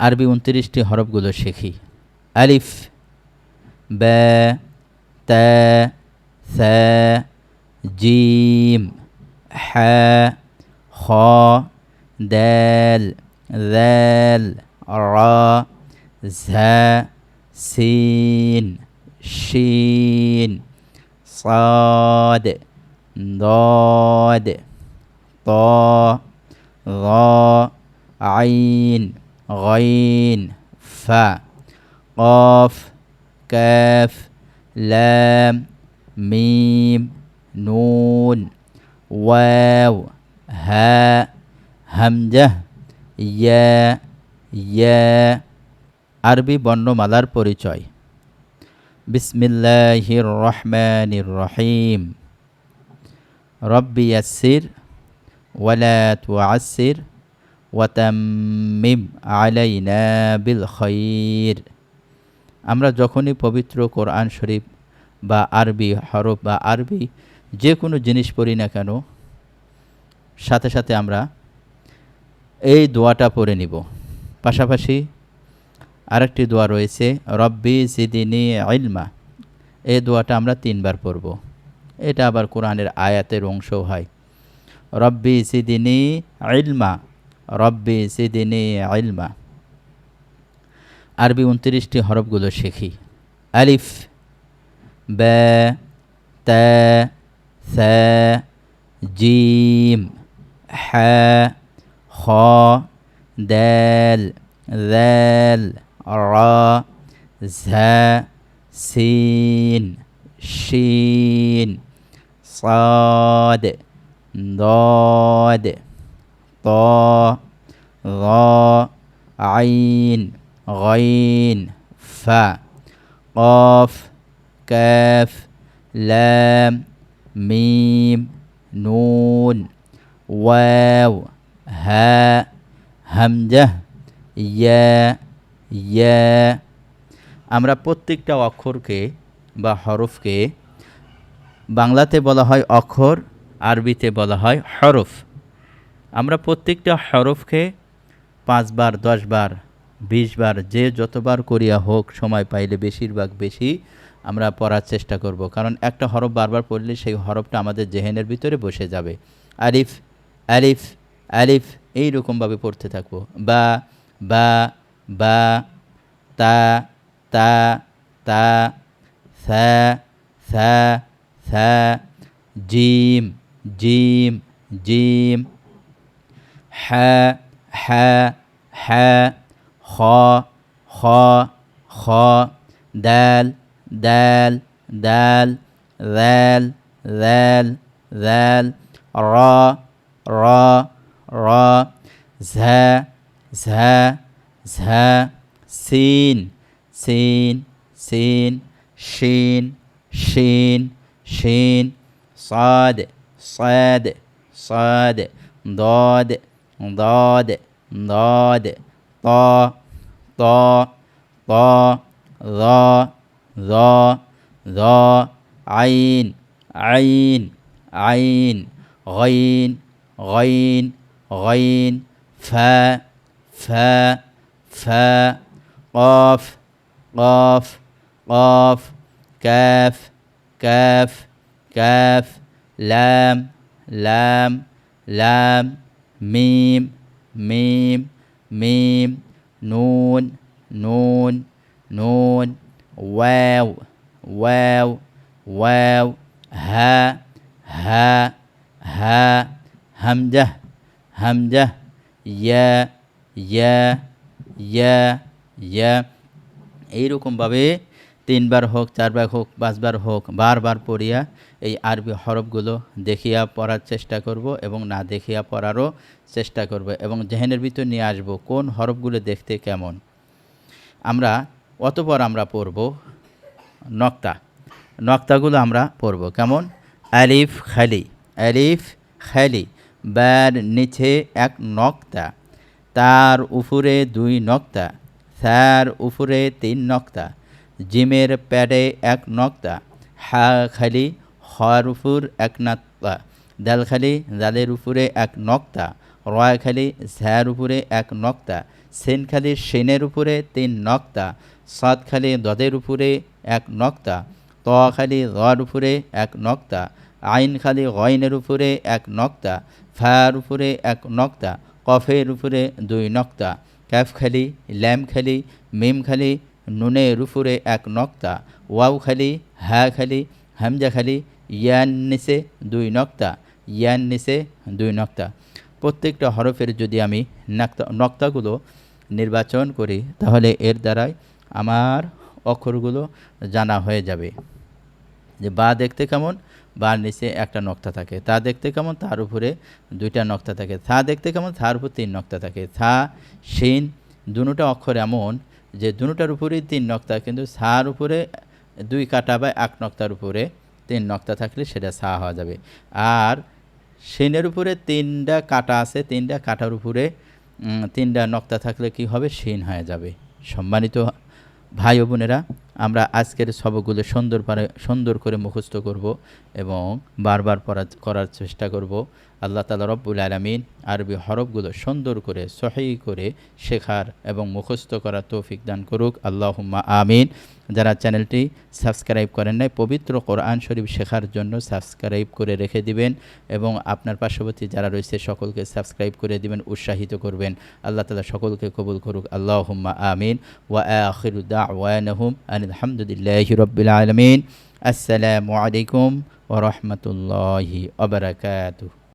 আরবি উনত্রিশটি হরফগুলো শিখি আলিফ ব্যা তা সা জিম হ্যা খ দাল ذال را ঝা সিন শিন صاد ضاد طاء ظاء عين غين فا قاف كاف لام ميم نون واو هاء همجة ইয়া ইয়া আরবি বর্ণমালার পরিচয় বিসমিল্লাহির রহমানির রহিম রব্বি ইয়াসির ওয়ালা তুআসির ওয়াতাম্মিম আলাইনা বিল খৈর আমরা যখনই পবিত্র কোরআন শরীফ বা আরবি হরফ বা আরবি যে কোনো জিনিস পড়ি না কেন, সাথে সাথে আমরা এই দোয়াটা পড়ে নিব। পাশাপাশি আরেকটি দোয়া রয়েছে, রব্বি জিদিনী ইলমা। এই দোয়াটা আমরা তিনবার পড়ব। এটা আবার কোরআনের আয়াতের অংশও হয়। রব্বি সিদিনী ইলমা। রব্বি সিদিনী ইলমা আরবি উনত্রিশটি হরফগুলো শিখি আলিফ ব্যা তা সা জিম হ্যা খ দাল ذال را ঝা সিন শিন صاد ضاد طاء ظاء عين غين فا قاف كاف لام ميم نون واو هاء همجة ইয়া ইয়া আমরা প্রত্যেকটা অক্ষরকে বা হরফকে বাংলাতে বলা হয় অক্ষর আরবিতে বলা হয় হরফ আমরা প্রত্যেকটা হরফকে পাঁচবার, দশবার, বিশবার, যে যতবার করিয়া হোক সময় পাইলে বেশিরভাগ বেশি আমরা পড়ার চেষ্টা করব। কারণ একটা হরফ বারবার পড়লে সেই হরফটা আমাদের জেহেনের ভিতরে বসে যাবে। আলিফ আলিফ আলিফ এই রকমভাবে পড়তে থাকব। বা বা বা, তা তা তা, সা সা সা, জিম জিম জিম حا حا حا خا خا خا دال دال دال ذال ذال ذال را را را زها زها زها سين سين سين شين شين شين صاد صاد صاد ضاد ضاد ضاد طا طا طا ظا ظا ظا عين عين عين غين غين غين فا فا فا قاف قاف قاف كاف كاف كاف لام لام لام ميم ميم ميم نون نون نون واو واو واو ها ها ها همجة همجة ইয়া ইয়া ইয়া ইয়া এইরকমভাবে তিনবার হোক, চারবার হোক, পাঁচবার হোক, বারবার পড়িয়া এই আরবি হরফগুলো দেখিয়া পড়ার চেষ্টা করব এবং না দেখিয়া পড়ারও চেষ্টা করব এবং জেহেনের ভিতর নিয়ে আসব কোন হরফগুলো দেখতে কেমন। আমরা অতপর আমরা পড়ব নক্তা। নক্তাগুলো আমরা পড়ব কেমন? আলিফ খালি আলিফ খালি, বার নিচে এক নক্তা, তার উপরে দুই নক্তা স্যার উপরে তিন নক্তা জিমের প্যাডে এক নক্তা হা খালি হর উপর এক নক্তা দাল খালি উপরে এক নক্তা রয় খালি ঝ্যার উপরে এক নক্তা, সেনখালি সেনের উপরে তিন নক্তা, সাদখালি দদের উপরে এক নক্তা, তখালি রর উপরে এক নক্তা আইন খালি গয়নের উপরে এক নক্তা ফায়ার উপরে এক নক্তা, কফের উপরে দুই নক্তা ক্যাফ খালি ল্যাম খালি মিম খালি নুনের উপরে এক নক্তা ওয়াও খালি, হ্যা খালি, হামজা খালি, ইয়ান নিচে দুই নক্তা, ইয়ান নিচে দুই নক্তা। প্রত্যেকটা হরফের যদি আমি নাক্তা, নক্তাগুলো নির্বাচন করি, তাহলে এর দ্বারাই আমার অক্ষরগুলো জানা হয়ে যাবে। যে বা দেখতে কেমন বার নিচে একটা নক্তা থাকে। তা দেখতে কেমন, তার উপরে দুইটা নক্তা থাকে। থা দেখতে কেমন, তার উপর তিন নক্তা থাকে। থা শিন, দুটা অক্ষর এমন যে দুটার উপরেই তিন নক্তা, কিন্তু সার উপরে দুই কাটা বা এক নক্তার উপরে তিন নক্তা থাকলে সেটা সা হওয়া যাবে। আর শিনের উপরে তিনটা কাটা আছে, তিনটা কাটার উপরে তিনটা নক্তা থাকলে কি হবে? শিন হয়ে যাবে। সম্মানিত ভাই বোনেরা, আমরা আজকের সবগুলো সুন্দর সুন্দর করে মুখস্থ করব এবং বারবার পড়া, করার চেষ্টা করব। আল্লাহ তালা রব্বুল আলমিন আরবি হরফগুলো সুন্দর করে সহি করে শেখার এবং মুখস্থ করার তৌফিক দান করুক। আল্লাহুম্মা আমিন। যারা চ্যানেলটি সাবস্ক্রাইব করেন নাই, পবিত্র কোরআন শরীফ শেখার জন্য সাবস্ক্রাইব করে রেখে দিবেন এবং আপনার পার্শ্ববর্তী যারা রয়েছে সকলকে সাবস্ক্রাইব করে দিবেন, উৎসাহিত করবেন। আল্লাহ তালা সকলকে কবুল করুক। আল্লাহুম্মা আমিন। ওয়া আখিরু দাওয়ানাহুম আলহামদুলিল্লাহি রব্বিল আলামিন। আসসালামু আলাইকুম ওয়া রাহমাতুল্লাহি ওয়া বারাকাতুহু।